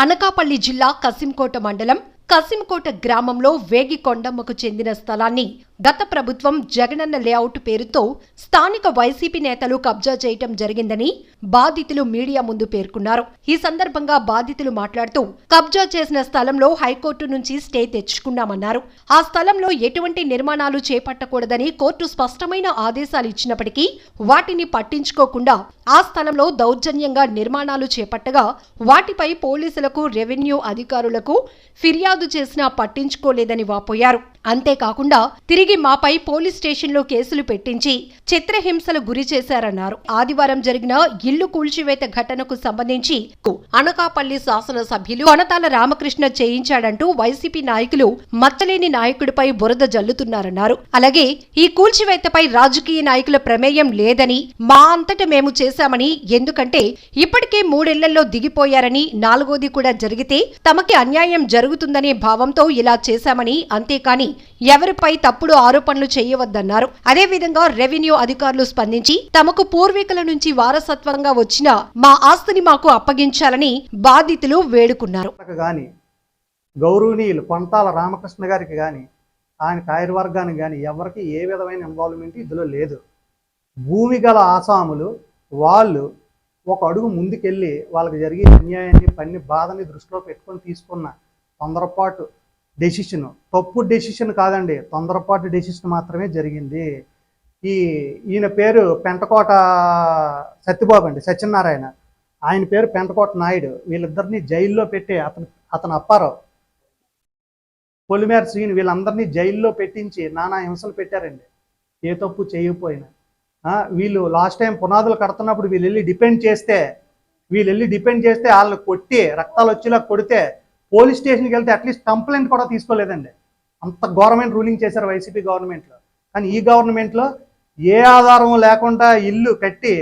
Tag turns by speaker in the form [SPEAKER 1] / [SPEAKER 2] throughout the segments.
[SPEAKER 1] అనకాపల్లి జిల్లా కసింకోట మండలం కసింకోట గ్రామంలో వేగి కొండమ్మకు చెందిన స్థలాన్ని గత ప్రభుత్వం జగనన్న లేఅవుట్ పేరుతో స్థానిక వైసీపీ నేతలు కబ్జా చేయటం జరిగిందని బాధితులు మీడియా ముందు పేర్కొన్నారు. ఈ సందర్భంగా బాధితులు మాట్లాడుతూ కబ్జా చేసిన స్థలంలో హైకోర్టు నుంచి స్టే తెచ్చుకున్నామన్నారు. ఆ స్థలంలో ఎటువంటి నిర్మాణాలు చేపట్టకూడదని కోర్టు స్పష్టమైన ఆదేశాలు ఇచ్చినప్పటికీ వాటిని పట్టించుకోకుండా ఆ స్థలంలో దౌర్జన్యంగా నిర్మాణాలు చేపట్టగా వాటిపై పోలీసులకు రెవెన్యూ అధికారులకు ఫిర్యాదు చేసినా పట్టించుకోలేదని వాపోయారు. అంతేకాకుండా తిరిగి మాపై పోలీస్ స్టేషన్లో కేసులు పెట్టించి చిత్రహింసలు గురి చేశారన్నారు. ఆదివారం జరిగిన ఇల్లు కూల్చివేత ఘటనకు సంబంధించి అనకాపల్లి శాసనసభ్యులు కొనతాల రామకృష్ణ చేయించాడంటూ వైసీపీ నాయకులు మచ్చలేని నాయకుడిపై బురద జల్లుతున్నారన్నారు. అలాగే ఈ కూల్చివేతపై రాజకీయ నాయకుల ప్రమేయం లేదని మా అంతట మేము చేశామని ఎందుకంటే ఇప్పటికే మూడేళ్ళలో దిగిపోయారని నాలుగోది కూడా జరిగితే తమకి అన్యాయం జరుగుతుందనే భావంతో ఇలా చేశామని అంతేకాని ఎవరిపై తప్పుడు ఆరోపణలు చేయవద్దన్నారు. అదేవిధంగా రెవెన్యూ అధికారులు స్పందించి తమకు పూర్వీకుల నుంచి వారసత్వంగా వచ్చిన మా ఆస్తిని మాకు అప్పగించాలని బాధితులు వేడుకున్నారు.
[SPEAKER 2] కానీ గౌరవనీయులు కొంతాల రామకృష్ణ గారికి కానీ ఆయన కార్యవర్గానికి కానీ ఎవరికి ఏ విధమైన ఇన్వాల్వ్మెంట్ ఇందులో లేదు. భూమి గల ఆసాములు వాళ్ళు ఒక అడుగు ముందుకెళ్ళి వాళ్ళకి జరిగే అన్యాయాన్ని పన్ని బాధని దృష్టిలో పెట్టుకొని తీసుకున్న తొందరపాటు డెసిషన్ తప్పు డెసిషన్ కాదండి. తొందరపాటు డెసిషన్ మాత్రమే జరిగింది. ఈ ఈయన పేరు పెంటకోట సత్యబాబు అండి సత్యనారాయణ. ఆయన పేరు పెంటకోట నాయుడు. వీళ్ళిద్దరిని జైల్లో పెట్టి అతను అతను అప్పారావు. పొలిమేర శ్రీని వీళ్ళందరినీ జైల్లో పెట్టించి నానా హింసలు పెట్టారండి. ఏ తప్పు చేయకపోయినా. వీళ్ళు లాస్ట్ టైం పునాదులు కడుతున్నప్పుడు వీళ్ళు వెళ్ళి డిపెండ్ చేస్తే వీళ్ళు వెళ్ళి డిపెండ్ చేస్తే వాళ్ళని కొట్టి రక్తాలు వచ్చేలా కొడితే పోలీస్ స్టేషన్కి వెళ్తే అట్లీస్ట్ కంప్లైంట్ కూడా తీసుకోలేదండి. అంత గవర్నమెంట్ రూలింగ్ చేశారు వైసీపీ గవర్నమెంట్లో. కానీ ఈ గవర్నమెంట్లో ఏ ఆధారం లేకుండా ఇల్లు కట్టి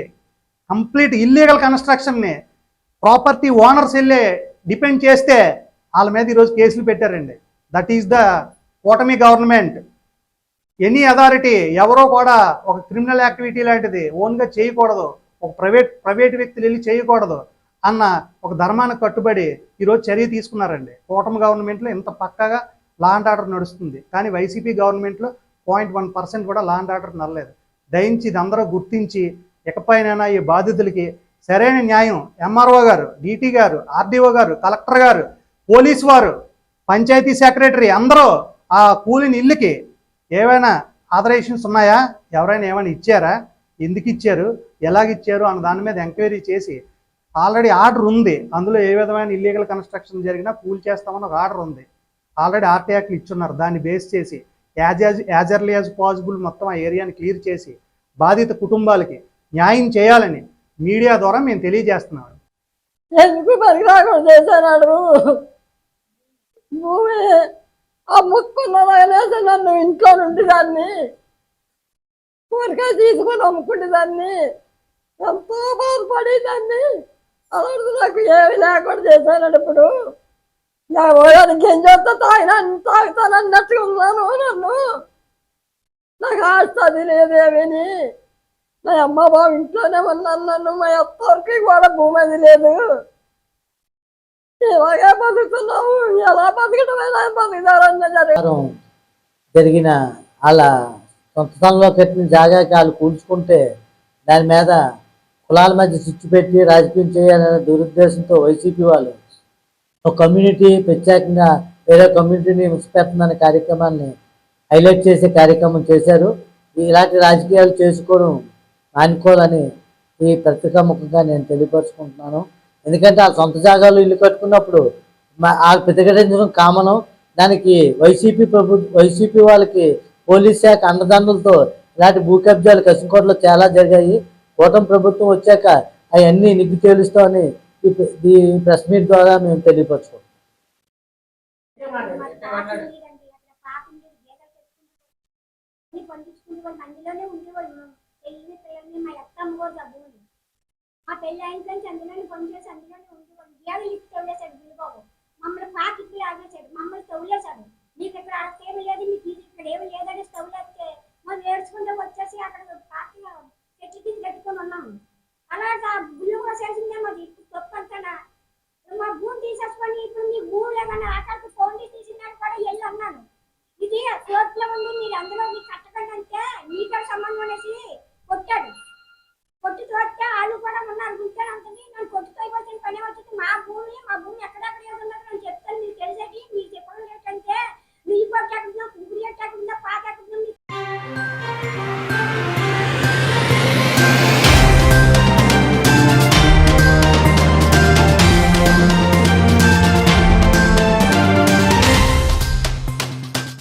[SPEAKER 2] కంప్లీట్ ఇల్లీగల్ కన్స్ట్రక్షన్ని ప్రాపర్టీ ఓనర్స్ వెళ్ళే డిపెండ్ చేస్తే వాళ్ళ మీద ఈరోజు కేసులు పెట్టారండి. దట్ ఈస్ ద కూటమి గవర్నమెంట్. ఎనీ అథారిటీ ఎవరో కూడా ఒక క్రిమినల్ యాక్టివిటీ లాంటిది ఓన్గా చేయకూడదు. ఒక ప్రైవేట్ ప్రైవేట్ వ్యక్తులు వెళ్ళి చేయకూడదు. అన్న ఒక ధర్మానికి కట్టుబడి ఈరోజు చర్య తీసుకున్నారండి. కూటమి గవర్నమెంట్లో ఇంత పక్కగా లా అండ్ ఆర్డర్ నడుస్తుంది. కానీ వైసీపీ గవర్నమెంట్లో పాయింట్ వన్ పర్సెంట్ కూడా లా అండ్ ఆర్డర్ నడలేదు. దయించి ఇది అందరూ గుర్తించి ఇకపైనైనా ఈ బాధితులకి సరైన న్యాయం ఎంఆర్ఓ గారు డిటి గారు ఆర్డీఓ గారు కలెక్టర్ గారు పోలీసు వారు పంచాయతీ సెక్రటరీ అందరూ ఆ కూలిన ఇల్లుకి ఏవైనా ఆథరైజేషన్స్ ఉన్నాయా? ఎవరైనా ఏమైనా ఇచ్చారా? ఎందుకు ఇచ్చారు? ఎలాగిచ్చారు? అన్న దాని మీద ఎంక్వైరీ చేసి ఆల్రెడీ ఆర్డర్ ఉంది. అందులో ఏ విధమైన ఇల్లీగల్ కన్స్ట్రక్షన్ జరిగినా కూల్ చేస్తామని ఒక ఆర్డర్ ఉంది. ఆల్రెడీ ఆర్టీ ఇచ్చున్నారు. దాన్ని బేస్ చేసి as as as early as possible మొత్తం ఆ ఏరియాని క్లియర్ చేసి బాధిత కుటుంబాలకి న్యాయం చేయాలని మీడియా ద్వారా మేము తెలియజేస్తున్నాం.
[SPEAKER 3] ఎందుకు పరిరాగం చేశాడు భూమి అమ్ముకున్నదనేసి నన్ను ఇంట్లో నుండి దాన్ని కోరిక తీసుకొని అమ్ముకుంటే దాన్ని ఎంతో బాధపడి దాన్ని అలాంటి నాకు ఏమి లేకుండా చేశానండి ఇప్పుడు. ఎవరికి ఏం చేస్తా? తాగిన తాగుతానన్నట్టుగా ఉన్నాను నన్ను. నాకు ఆస్తి అది లేదేమని. మా అమ్మ బాబు ఇంట్లోనే ఉన్నాను నన్ను. మా అత్తరికి కూడా భూమి అది లేదు. ఇలాగే బతుకుతున్నావు ఎలా బతకడం ఎలా బతుకుతారన్న జరిగింది
[SPEAKER 4] జరిగిన వాళ్ళ సొంత స్థలంలో కట్టిన జాగాకి వాళ్ళు కూల్చుకుంటే దాని మీద కులాల మధ్య చిచ్చు పెట్టి రాజకీయం చేయాలనే దురుద్దేశంతో వైసీపీ వాళ్ళు ఒక కమ్యూనిటీ ప్రత్యేకంగా వేరే కమ్యూనిటీని విడిచిపెడుతుందనే కార్యక్రమాన్ని హైలైట్ చేసే కార్యక్రమం చేశారు. ఇలాంటి రాజకీయాలు చేసుకోవడం మానుకోవాలని ఈ పత్రికా ముఖంగా నేను తెలియపరుచుకుంటున్నాను. ఎందుకంటే ఆ సొంత జాగాలు ఇల్లు కట్టుకున్నప్పుడు మా- వాళ్ళు ప్రతిఘటించడం కామను. దానికి వైసీపీ ప్రభు వైసీపీ వాళ్ళకి పోలీస్ శాఖ అండదండలతో ఇలాంటి భూ కబ్జాలు కసింకోటలో చాలా జరిగాయి. కూటమి ప్రభుత్వం వచ్చాక అవన్నీ నిగ్గు తేలుస్తామని ఈ ప్ర- ఈ ప్రెస్ మీట్ ద్వారా మేము తెలియపరచుకుంటాం
[SPEAKER 5] అందులోనే ఉండేవాళ్ళు మేము పిల్లల్ని మా అత్త అమ్మగారు డబ్బులు మా పెళ్ళి అయిన కానీ అందులోనే పనిచేసి అందులోనే ఉండేవాళ్ళు ఏమి లిఫ్ట్ తవ్వేశాడు బిల్లుబాబు మమ్మల్ని పాకిట్లు ఆగేశాడు మమ్మల్ని తవ్వులేశాడు మీకు ఇక్కడ ఏమి లేదు మీకు ఇక్కడ ఏమి లేదని తవ్వులేస్తే మనం ఏడ్చుకుంటూ వచ్చేసి అక్కడ పెట్టుకొని చెట్టు కింద కట్టుకొని ఉన్నాము అలా బిల్లు కూడా చేసిందే మాది. తప్పు మా భూమి తీసేసుకొని ఇప్పుడు మీ భూమిలో కానీ అక్కడికి ఫోన్ తీసినాడు కూడా వెళ్ళి అన్నాను. ఇది కోర్టులో ఉండి మీరు అందులో మీకు కట్టకండి అంటే మీతో సంబంధం అనేసి కొట్టాడు. కొట్టి చూస్తే వాళ్ళు కూడా ఉన్నారు. గుంటాను అంతని నన్ను కొట్టుతో పని